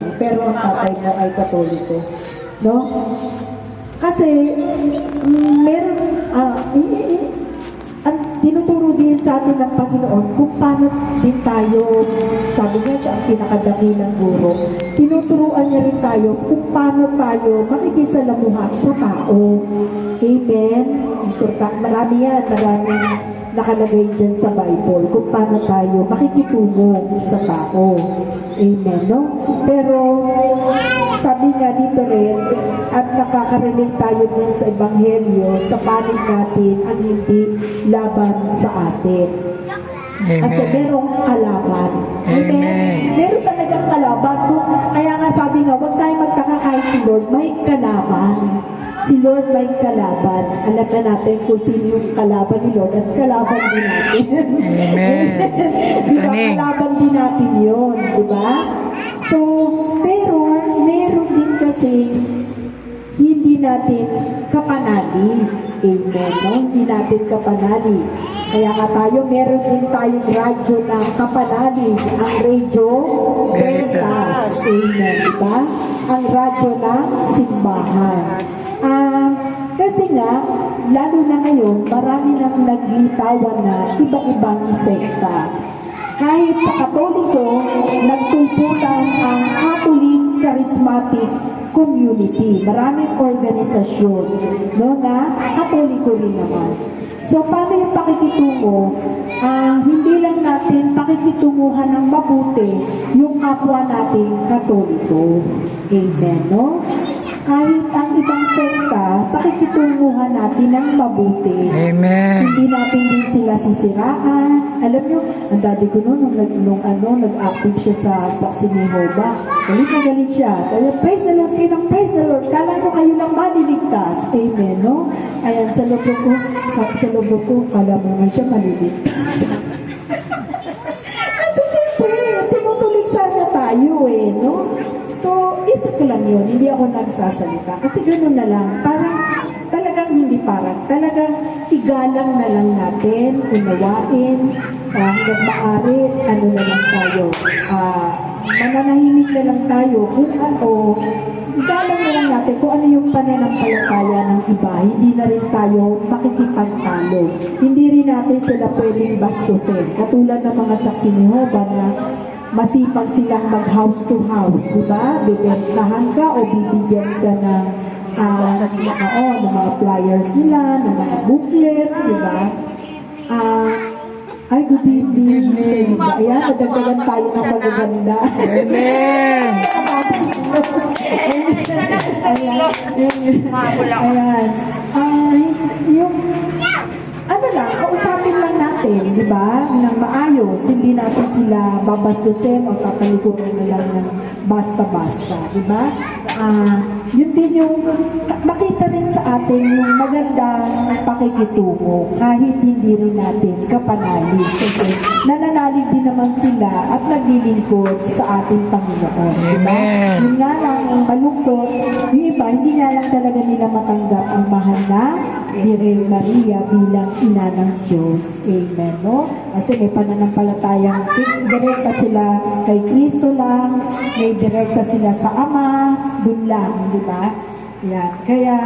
pero ang tatay mo ay katoliko. No? Kasi, meron, i- i- i- ang tinuturo din sa atin ng Panginoon kung paano din tayo, sabi niya siya ang pinakadakilang guro, tinuturuan niya rin tayo kung paano tayo makikisalamuha sa tao. Amen? Important. Marami yan, maraming nakalagay dyan sa Bible kung paano tayo makikitungo sa tao. Amen, no? Pero, sabi nga dito rin, at nakaka-relate tayo dun sa Ebanghelyo, sa panig natin ang hindi laban sa atin. Kasi Amen. merong kalaban. Amen. Meron talagang kalaban. Kaya nga sabi nga, huwag tayo magtaka kahit si Lord, may kalaban. Si Lord may kalaban. Alam na natin kung sino yung kalaban ni Lord at kalaban din natin. Amen. di ba? Taning. Kalaban din natin yun. Di ba? So, pero meron din kasi hindi natin kapanali. Amen. No? Hindi natin kapanali. Kaya nga tayo, meron din tayong radyo ng kapanali. Ang radyo Veritas. Amen. Diba? Ang radyo ng simbahan. Kasi nga, lalo na ngayon, marami nang naglitawan na iba-ibang sekta. Kahit sa Katoliko, nagsulputan ang Catholic Charismatic Community. Maraming organisasyon no, na Katoliko rin naman. So, paano yung pakikitungo? Ang hindi lang natin pakikitunguhan ng mabuti yung kapwa nating Katoliko. Amen, no? Kahit ang ibang sekta, pakikitunguhan natin ng mabuti. Amen. Hindi natin din sila sisiraan. Alam nyo, ang daddy ko noon, nung, nung, nung ano, nag-active siya sa, sa Sinihova. Galit na galit siya. So, praise the Lord, kayo ng praise the Lord. Kala ko kayo lang maliligtas. Amen, no? Ayan, sa loob ko, sa, sa loob ko, kala mo naman siya maliligtas. lang yun, hindi ako nagsasalita. Kasi gano'n na lang, parang talagang hindi parang, talagang igalang na lang natin, unawain, uh, hanggang maaari, ano na lang tayo, ah, mananahimik na lang tayo kung ano, igalang na lang natin kung ano yung pananampalataya ng iba. Hindi na rin tayo makikipagtalo. Hindi rin natin sila pwedeng bastusin. Katulad ng mga saksi ni Jehovah na masipag silang mag house to house, di ba? Bibentahan ka o bibigyan ka ng ah, mga, oh, ng mga flyers nila, ng mga booklet, di ba? Ah, ay, good evening. Ayan, nadagdagan tayo ng magaganda. Amen. Ayan. Ayan. Ay, yung ano lang, kausapin lang natin, di ba? Nang maayos, hindi natin sila babastusin o tatalikurin na lang ng basta-basta, di ba? Ah, yun din yung makita rin sa atin yung magandang pakikitungo kahit hindi rin natin kapanali kasi nananalig din naman sila at naglilingkod sa ating Panginoon. di ba? Amen. Yun nga lang ang malungkot, yung iba, hindi nga lang talaga nila matanggap ang mahal na Virgen Maria bilang ina ng Diyos. Amen, no? Kasi may pananampalatayang direkta sila kay Kristo lang, may direkta sila sa Ama, dun lang, di ba? Yan. Kaya,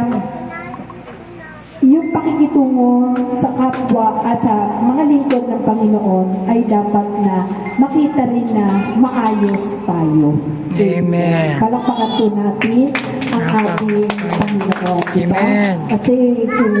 yung pakikitungo sa kapwa at sa mga lingkod ng Panginoon ay dapat na makita rin na maayos tayo. Amen. Palakpakan po natin ang ating Panginoon. diba? Amen. Kasi